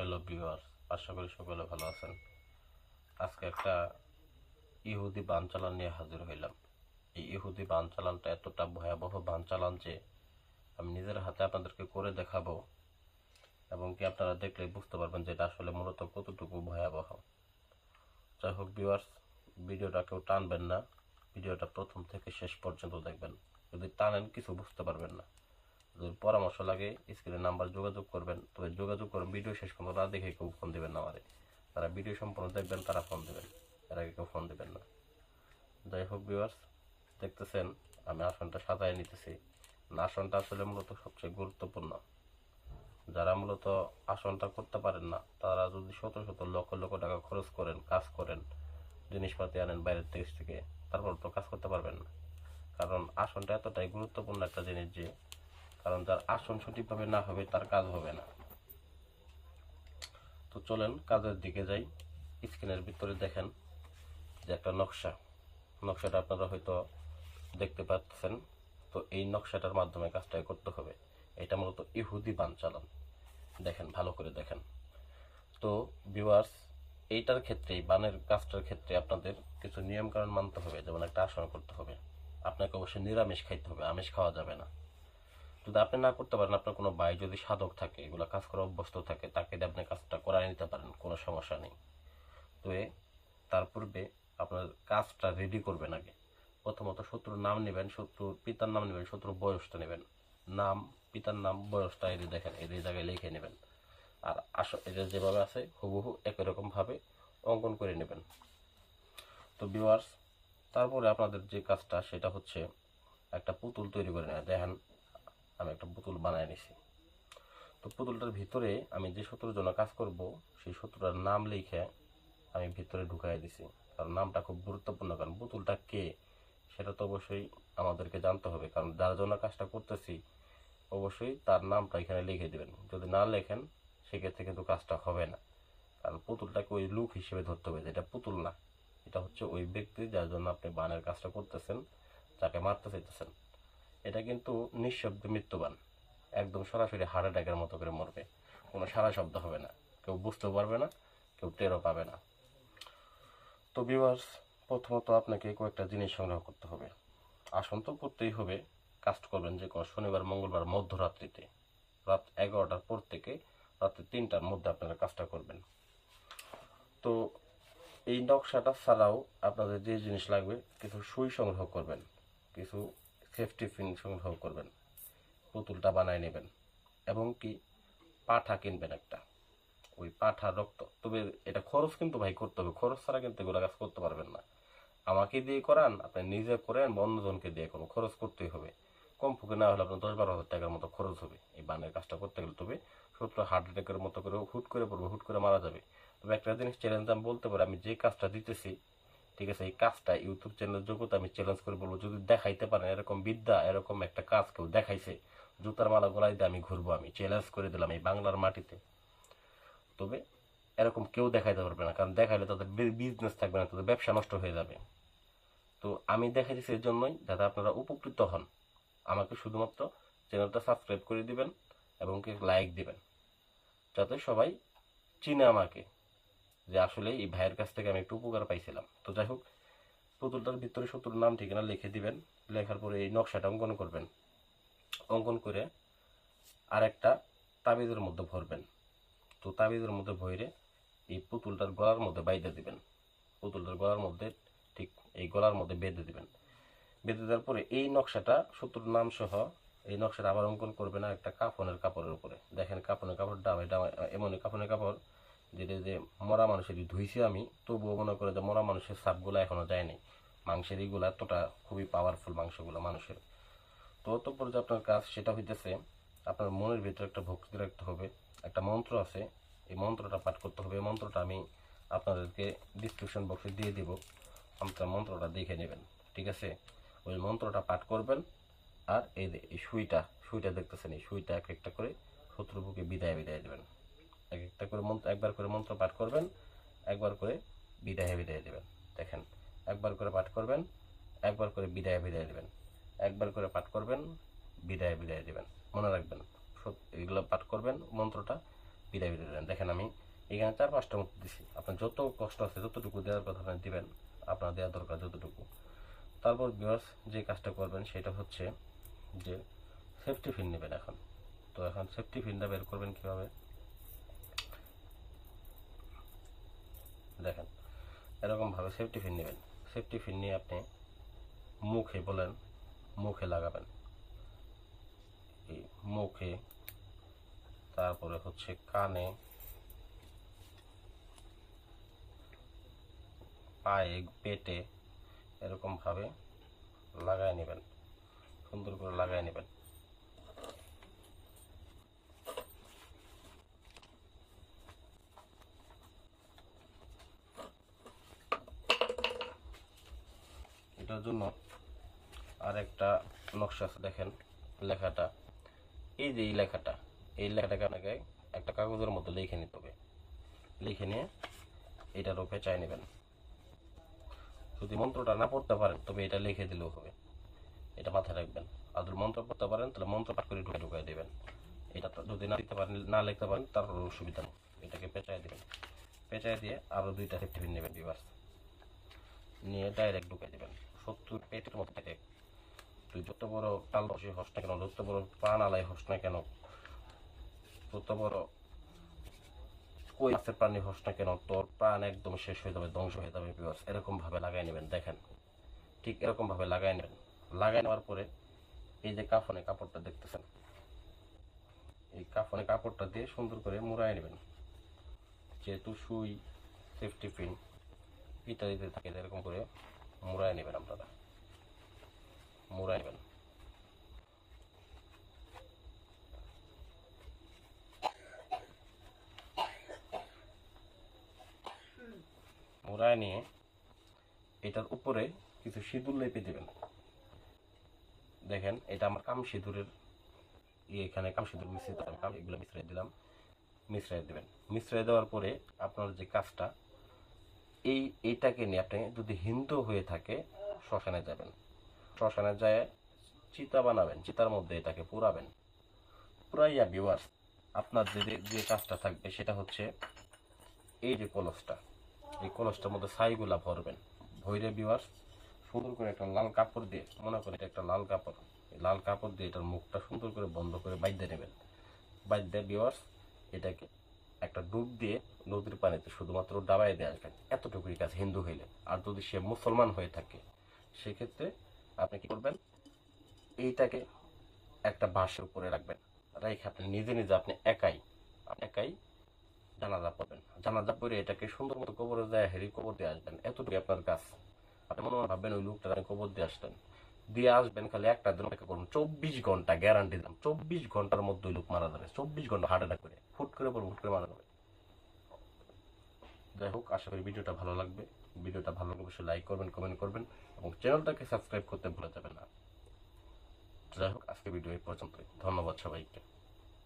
Hello viewers, আশা করি সকলে ভালো আছেন। আজকে একটা ইহুদি বান চালান নিয়ে হাজির হইলাম। এই ইহুদি বান চালানটা এতটা ভয়াবহ বান চালান যে আমি নিজের হাতে আপনাদেরকে করে দেখাবো এবং কি আপনারা দেখলে বুঝতে পারবেন যে এটা আসলে মূলত কতটুকু ভয়াবহ। যাই হোক ভিউয়ার্স, ভিডিওটা কেউ টানবেন না, ভিডিওটা প্রথম থেকে শেষ পর্যন্ত দেখবেন। যদি টানেন, কিছু বুঝতে পারবেন না। পরামর্শ লাগে, স্ক্রিনে নাম্বার যোগাযোগ করবেন। তবে যোগাযোগ করুন, ভিডিও শেষ পর্যন্ত না দেখে কেউ ফোন দেবেন না আমারে। তারা ভিডিও সম্পূর্ণ দেখবেন, তারা ফোন দেবেন। এর আগে কেউ ফোন দেবেন না। যাই হোক ভিউয়ার্স দেখতেছেন, আমি আসনটা সাজায় নিতেছি। আসনটা আসলে মূলত সবচেয়ে গুরুত্বপূর্ণ। যারা মূলত আসনটা করতে পারেন না, তারা যদি শত শত লক্ষ লক্ষ টাকা খরচ করেন, কাজ করেন, জিনিসপাতি আনেন বাইরের দেশ থেকে, তারপর তো কাজ করতে পারবেন না। কারণ আসনটা এতটাই গুরুত্বপূর্ণ একটা জিনিস যে কারণ যার আসন সঠিকভাবে না হবে, তার কাজ হবে না। তো চলেন কাজের দিকে যাই। স্ক্রিনের ভিতরে দেখেন যে একটা নকশা। নকশাটা আপনারা হয়তো দেখতে পাচ্ছেন। তো এই নকশাটার মাধ্যমে কাজটা করতে হবে। এটা মূলত ইহুদি বান চালান। দেখেন, ভালো করে দেখেন। তো ভিউয়ার্স এইটার ক্ষেত্রে বানের কাজটার ক্ষেত্রে আপনাদের কিছু নিয়ম কারণ মানতে হবে। যেমন একটা আসন করতে হবে। আপনাকে অবশ্যই নিরামিষ খাইতে হবে। আমিষ খাওয়া যাবে না। যদি আপনি না করতে পারেন, আপনার কোনো ভাই যদি সাধক থাকে, এগুলো কাজ করা অভ্যস্ত থাকে, তাকে দিয়ে আপনি কাজটা করায় নিতে পারেন, কোনো সমস্যা নেই। তো এ, তার পূর্বে আপনার কাজটা রেডি করবেন আগে। প্রথমত শত্রুর নাম নেবেন, শত্রুর পিতার নাম নেবেন, শত্রুর বয়সটা নেবেন। নাম, পিতার নাম, বয়সটা এদের দেখেন এদের জায়গায় লিখে নেবেন। আর আস এটা যেভাবে আছে, হুবহু একই রকম ভাবে অঙ্কন করে নেবেন। তো ভিউয়ার্স তারপরে আপনাদের যে কাজটা, সেটা হচ্ছে একটা পুতুল তৈরি করে নেওয়া। দেখেন আমি একটা পুতুল বানায় নিছি। তো পুতুলটার ভিতরে আমি যে সতেরো জন্য কাজ করব, সেই সতেরোটার নাম লিখে আমি ভিতরে ঢুকাই দিছি। কারণ নামটা খুব গুরুত্বপূর্ণ, কারণ পুতুলটা কে সেটা তো অবশ্যই আমাদেরকে জানতে হবে, কারণ যার জন্য কাজটা করতেছি, অবশ্যই তার নামটা এখানে লিখে দেবেন। যদি না লেখেন, সেক্ষেত্রে কিন্তু কাজটা হবে না। কারণ পুতুলটাকে ওই লুক হিসেবে ধরতে হবে, যেটা পুতুল না। এটা হচ্ছে ওই ব্যক্তি যার জন্য আপনি বানের কাজটা করতেছেন, যাকে মারতে চাইতেছেন। এটা কিন্তু নিঃশব্দে মৃত্যুবান। একদম সরাসরি হার্ট অ্যাটাকের মতো করে মরবে। কোনো সারা শব্দ হবে না। কেউ বুঝতেও পারবে না, কেউ টেরও পাবে না। তো ভিউয়ার্স প্রথমত আপনাকে কয়েকটা জিনিস সংগ্রহ করতে হবে। আসন তো করতেই হবে। কাজ করবেন যে কোনো শনিবার, মঙ্গলবার, মধ্যরাত্রিতে। রাত এগারোটার পর থেকে রাত্রি তিনটার মধ্যে আপনারা কাজটা করবেন। তো এই নকশাটা ছাড়াও আপনাদের যে জিনিস লাগবে, কিছু সুই সংগ্রহ করবেন। কিছু সেফটি পিন সংগ্রহ করবেন। পুতুলটা বানায় নেবেন এবং কি পাঠা কিনবেন একটা। ওই পাঠা রক্ত। তবে এটা খরচ কিন্তু ভাই করতে হবে। খরচ ছাড়া কিন্তু এগুলো কাজ করতে পারবেন না। আমাকে দিয়ে করান, আপনি নিজে করেন বা অন্যজনকে দিয়ে করুন। খরচ করতেই হবে। কম ফুকে না হলে আপনার দশ বারো হাজার টাকার মতো খরচ হবে। এই বানের কাজটা করতে গেলে তবে শত্রু হার্ট অ্যাটাকের মতো করে হুট করে পড়বে, হুট করে মারা যাবে। তবে একটা জিনিস চ্যালেঞ্জ আমি বলতে পারি, আমি যে কাজটা দিতেছি ঠিক আছে, এই কাজটা ইউটিউব চ্যানেলের যোগ্যতা আমি চ্যালেঞ্জ করে বলব, যদি দেখাইতে পারেন এরকম বিদ্যা, এরকম একটা কাজ কেউ দেখাইছে, জুতার মালা গলায় দিয়ে আমি ঘুরবো, আমি চ্যালেঞ্জ করে দিলাম এই বাংলার মাটিতে। তবে এরকম কেউ দেখাইতে পারবে না, কারণ দেখাইলে তাদের বিজনেস থাকবে না, তাদের ব্যবসা নষ্ট হয়ে যাবে। তো আমি দেখা দিচ্ছি এর জন্যই যাতে আপনারা উপকৃত হন। আমাকে শুধুমাত্র চ্যানেলটা সাবস্ক্রাইব করে দিবেন এবং লাইক দিবেন, যাতে সবাই চিনে আমাকে। যে আসলে এই ভাইয়ের কাছ থেকে আমি একটু উপকার পাইছিলাম। তো যাই হোক, পুতুলটার ভিতরে শত্রুর নাম ঠিকানা লিখে দিবেন। লেখার পরে এই নকশাটা অঙ্কন করবেন। অঙ্কন করে আরেকটা তাবিজের মধ্যে ভরবেন। তো তাবিজের মধ্যে ভরে এই পুতুলটার গলার মধ্যে বাইদে দিবেন। পুতুলটার গলার মধ্যে ঠিক এই গলার মধ্যে বেঁধে দিবেন। বেঁধে দেওয়ার পরে এই নকশাটা শত্রুর নাম সহ এই নকশাটা আবার অঙ্কন করবেন আর একটা কাফনের কাপড়ের উপরে। দেখেন কাফনের কাপড়টা এটা এমনই কাফনের কাপড়। যেটা যে মরা মানুষের ধুইছি আমি, তবুও মনে করে যে মরা মানুষের সাপগুলো এখনও যায়নি মাংসের এইগুলো এতটা খুবই পাওয়ারফুল মাংসগুলো মানুষের। তো অতঃপর যে আপনার কাজ সেটা হইতেছে, আপনার মনের ভিতরে একটা ভক্তি রাখতে হবে। একটা মন্ত্র আছে, এই মন্ত্রটা পাঠ করতে হবে। এই মন্ত্রটা আমি আপনাদেরকে ডিসক্রিপশন বক্সে দিয়ে দিব। আপনার মন্ত্রটা দেখে নেবেন, ঠিক আছে? ওই মন্ত্রটা পাঠ করবেন আর এই সুইটা সুইটা দেখতেছেন, এই সুইটা এক একটা করে শত্রু বুকে বিদায় বিদায় দেবেন এক একটা করে মন্ত্র, একবার করে মন্ত্র পাঠ করবেন, একবার করে বিদায় বিদায় দেবেন দেখেন, একবার করে পাঠ করবেন, একবার করে বিদায় বিদায় দেবেন একবার করে পাঠ করবেন, বিদায় বিদায় দেবেন মনে রাখবেন এগুলো পাঠ করবেন, মন্ত্রটা বিদায় বিদায় দেবেন দেখেন আমি এখানে চার পাঁচটা মন্ত্র দিছি। আপনার যত কষ্ট আছে, যতটুকু দেওয়ার কথা দিবেন, আপনার দেওয়া দরকার যতটুকু। তারপর বিয়ার্স যে কাজটা করবেন, সেটা হচ্ছে যে সেফটি ফিন নেবেন এখন। তো এখন সেফটি ফিনটা বের করবেন কীভাবে দেখেন এরকমভাবে সেফটি ফিন নেবেন। সেফটি ফিন নিয়ে আপনি মুখে বলেন, মুখে লাগাবেন। মুখে, তারপরে হচ্ছে কানে, পায়ে, পেটে এরকম ভাবে লাগায় নেবেন। সুন্দর করে লাগায় নেবেন। এটার জন্য আর একটা নকশা আছে, দেখেন লেখাটা। এই যে এই লেখাটা, এই লেখাটাকে আপনাকে একটা কাগজের মধ্যে লিখে নিতে হবে। লিখে নিয়ে এটার উপরে চাই নেবেন। যদি মন্ত্রটা না পড়তে পারেন, তবে এটা লিখে দিলেও হবে। এটা মাথায় রাখবেন। আর যদি মন্ত্র পড়তে পারেন, তাহলে মন্ত্র পাঠ করে ঢুকে ঢুকাই দেবেন। এটা যদি না লিখতে পারেন, না লিখতে পারেন তারপর অসুবিধা নেই। এটাকে পেঁচায় দেবেন। পেঁচায় দিয়ে আরও দুইটা টিফিন নেবেন বিভার্স নিয়ে ডাইরেক্ট ঢুকাই দেবেন। সত্তর পেটের মধ্যে তুই যত বড় কাল বসে হস না কেন? যত বড় প্রাণ আলাই হস না কেন? যত বড় কই মাছের প্রাণী হস না কেন? তোর প্রাণ একদম শেষ হয়ে যাবে, ধ্বংস হয়ে যাবে বিকজ এরকম ভাবে লাগাই নেবেন, দেখেন। ঠিক এরকম ভাবে লাগাই নেবেন। লাগাই নেওয়ার পরে এই যে কাফনে কাপড়টা দেখতেছেন, এই কাফনে কাপড়টা দিয়ে সুন্দর করে মুড়াই নেবেন। যেহেতু সুই সেফটি পিন ইত্যাদিতে থাকে, এরকম করে মুড়াই নেবেন আপনারা। মুড়াই নেবেন। মুড়ায় নিয়ে এটার উপরে কিছু সিঁদুর লেপে দেবেন। দেখেন, এটা আমার কাম সিঁদুরের এখানে কাম সিঁদুর মিশ্রিত কাম এগুলো মিশ্রাই দিলাম মিশ্রাই দেবেন। মিশ্রাই দেওয়ার পরে আপনার যে কাজটা এই এইটাকে নিয়ে আপনি যদি হিন্দু হয়ে থাকে, শ্মশানে যাবেন। শ্মশানে যায় চিতা বানাবেন, চিতার মধ্যে এটাকে পুরাবেন। পুরাইয়া বিওয়ার্স আপনার যে যে কাজটা থাকবে সেটা হচ্ছে এই যে কলসটা। এই কলসটার মধ্যে ছাইগুলা ভরবেন। ভৈরে বিওয়ার্স সুন্দর করে একটা লাল কাপড় দিয়ে, মনে করেন এটা একটা লাল কাপড়। এই লাল কাপড় দিয়ে এটার মুখটা সুন্দর করে বন্ধ করে বাইদ্যে নেবেন। বাইদ্যে বিওয়ার্স এটাকে একটা ডুব দিয়ে নদীর পানিতে শুধুমাত্র ডাবাই দিয়ে আসবেন এতটুকুই কাজ হিন্দু হইলে। আর যদি সে মুসলমান হয়ে থাকে, সেক্ষেত্রে আপনি কি করবেন? এইটাকে একটা বাঁশের উপরে রাখবেন। রেখে আপনি নিজে নিজে আপনি একাই একাই জানাজা পড়বেন। জানাজা পরে এটাকে সুন্দর মতো কবরে যায় হেরি কবর দিয়ে আসবেন। এতটুকু আপনার কাজ। আপনি মনে ভাববেন ওই লোকটা কবর দিয়ে আসতেন। দিয়ে আসবেন, খালি একটা দিন অপেক্ষা করুন। চব্বিশ ঘণ্টা গ্যারান্টি দিলাম। চব্বিশ ঘণ্টার মধ্যে লোক মারা যাবে। চব্বিশ ঘণ্টা হার্ট অ্যাটাক করে। ফুট করে পর ফুট করে মারা যাবে। যাই হোক, আশা করি ভিডিওটা ভালো লাগবে। ভিডিওটা ভালো লাগলে অবশ্যই লাইক করবেন কমেন্ট করবেন এবং চ্যানেলটাকে সাবস্ক্রাইব করতে ভুলে যাবেন না। যাই হোক আজকে ভিডিও এই পর্যন্তই। ধন্যবাদ সবাইকে।